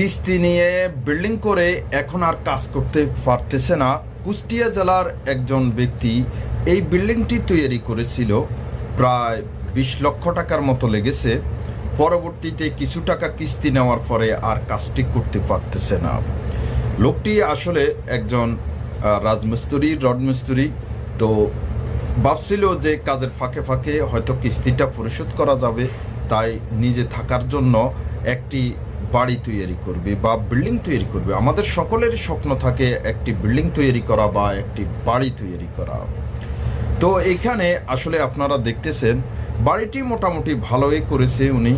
কিস্তি নিয়ে বিল্ডিং করে এখন আর কাজ করতে পারতেছে না, কুষ্টিয়া জেলার একজন ব্যক্তি এই বিল্ডিংটি তৈরি করেছিল। প্রায় বিশ লক্ষ টাকার মতো লেগেছে। পরবর্তীতে কিছু টাকা কিস্তি নেওয়ার পরে আর কাজটি করতে পারতেছে না। লোকটি আসলে একজন রাজমিস্ত্রি, রড মিস্ত্রি। তো ভাবছিল যে কাজের ফাঁকে ফাঁকে হয়তো কিস্তিটা পরিশোধ করা যাবে। তাই নিজে থাকার জন্য একটি বাড়ি তৈরি করবে বা বিল্ডিং তৈরি করবে। আমাদের সকলেরই স্বপ্ন থাকে একটি বিল্ডিং তৈরি করা বা একটি বাড়ি তৈরি করা। তো এখানে আসলে আপনারা দেখতেছেন, বাড়িটি মোটামুটি ভালোই করেছে উনি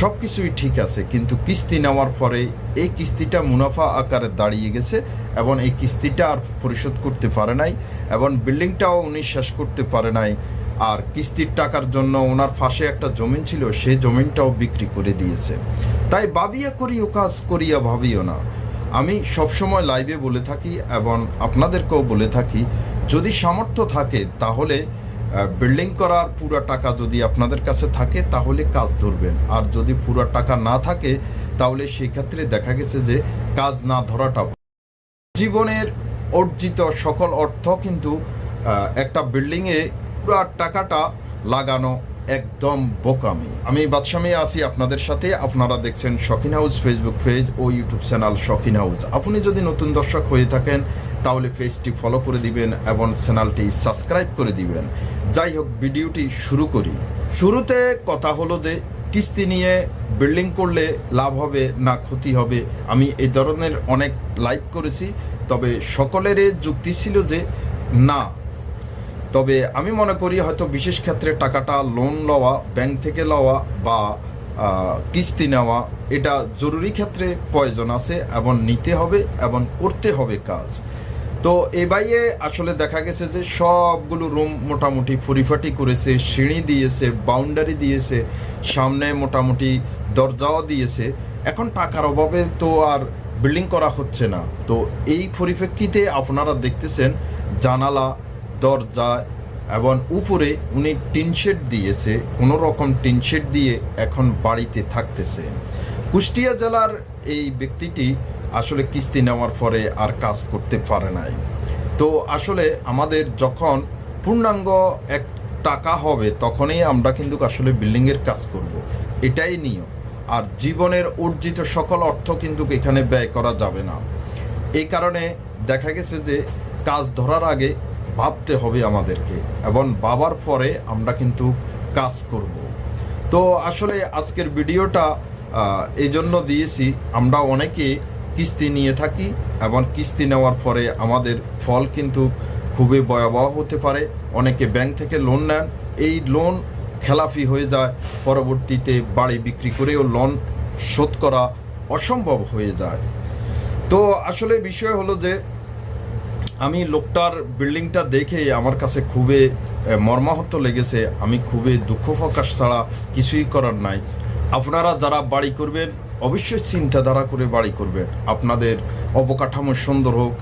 সব কিছুই ঠিক আছে, কিন্তু কিস্তি নেওয়ার পরে এই কিস্তিটা মুনাফা আকারে দাঁড়িয়ে গেছে এবং এই কিস্তিটা আর পরিশোধ করতে পারে নাই এবং বিল্ডিংটাও উনি শেষ করতে পারে নাই। আর কিস্তির টাকার জন্য ওনার পাশে একটা জমিন ছিল, সেই জমিনটাও বিক্রি করে দিয়েছে। তাই ভাবিয়া করিও, কাজ করিয়া ভাবিও না। আমি সবসময় লাইভে বলে থাকি এবং আপনাদেরকেও বলে থাকি, যদি সামর্থ্য থাকে তাহলে বিল্ডিং করার পুরো টাকা যদি আপনাদের কাছে থাকে তাহলে কাজ ধরবেন। আর যদি পুরো টাকা না থাকে তাহলে সেই ক্ষেত্রে দেখা গেছে যে কাজ না ধরাটা জীবনের অর্জিত সকল অর্থ কিন্তু একটা বিল্ডিংয়ে পুরো টাকাটা লাগানো একদম বোকামি। আমি বাদশামী আছি আপনাদের সাথে। আপনারা দেখছেন শখিন হাউস ফেসবুক পেজ ও ইউটিউব চ্যানেল শখিন হাউস। আপনি যদি নতুন দর্শক হয়ে থাকেন, তাহলে পেজটি ফলো করে দিবেন এবং চ্যানেলটি সাবস্ক্রাইব করে দিবেন। যাই হোক ভিডিওটি শুরু করি। শুরুতে কথা হলো যে, কিস্তি নিয়ে বিল্ডিং করলে লাভ হবে না ক্ষতি হবে? আমি এই ধরনের অনেক লাইভ করেছি, তবে সকলেরই যুক্তি ছিল যে, না তবে আমি মনে করি হয়তো বিশেষ ক্ষেত্রে টাকাটা লোন লওয়া ব্যাংক থেকে লওয়া বা কিস্তি নেওয়া, এটা জরুরি ক্ষেত্রে প্রয়োজন আছে এবং নিতে হবে এবং করতে হবে কাজ। তো এ বাইয়ে আসলে দেখা গেছে যে সবগুলো রুম মোটামুটি পরিপাটি করেছে, সিঁড়ি দিয়েছে বাউন্ডারি দিয়েছে, সামনে মোটামুটি দরজাও দিয়েছে। এখন টাকার অভাবে তো আর বিল্ডিং করা হচ্ছে না। তো এই পরিপ্রেক্ষিতে আপনারা দেখতেছেন জানালা দরজা এবং উপরে উনি টিন শেড দিয়েছে কোনো রকম টিন শেড দিয়ে এখন বাড়িতে থাকতেছে কুষ্টিয়া জেলার এই ব্যক্তিটি আসলে কিস্তি নেওয়ার পরে আর কাজ করতে পারে নাই। তো আসলে আমাদের যখন পূর্ণাঙ্গ এক টাকা হবে তখনই আমরা কিন্তু আসলে বিল্ডিংয়ের কাজ করব। এটাই নিয়ম। আর জীবনের অর্জিত সকল অর্থ কিন্তু এখানে ব্যয় করা যাবে না। এই কারণে দেখা গেছে যে কাজ ধরার আগে ভাবতে হবে আমাদেরকে এবং ভাবার পরে আমরা কিন্তু কাজ করব। তো আসলে আজকের ভিডিওটা এই জন্য দিয়েছি, আমরা অনেকে কিস্তি নিয়ে থাকি এবং কিস্তি নেওয়ার পরে আমাদের ফল কিন্তু খুবই ভয়াবহ হতে পারে। অনেকে ব্যাংক থেকে লোন নেন, এই লোন খেলাফি হয়ে যায়, পরবর্তীতে বাড়ি বিক্রি করেও লোন শোধ করা অসম্ভব হয়ে যায়। তো আসলে বিষয় হলো যে আমি লোকটার বিল্ডিংটা দেখে আমার কাছে খুবই মর্মাহত লেগেছে। আমি খুবই দুঃখ প্রকাশ ছাড়া কিছুই করার নাই। আপনারা যারা বাড়ি করবেন, অবশ্যই চিন্তাধারা করে বাড়ি করবেন। আপনাদের অবকাঠামো সুন্দর হোক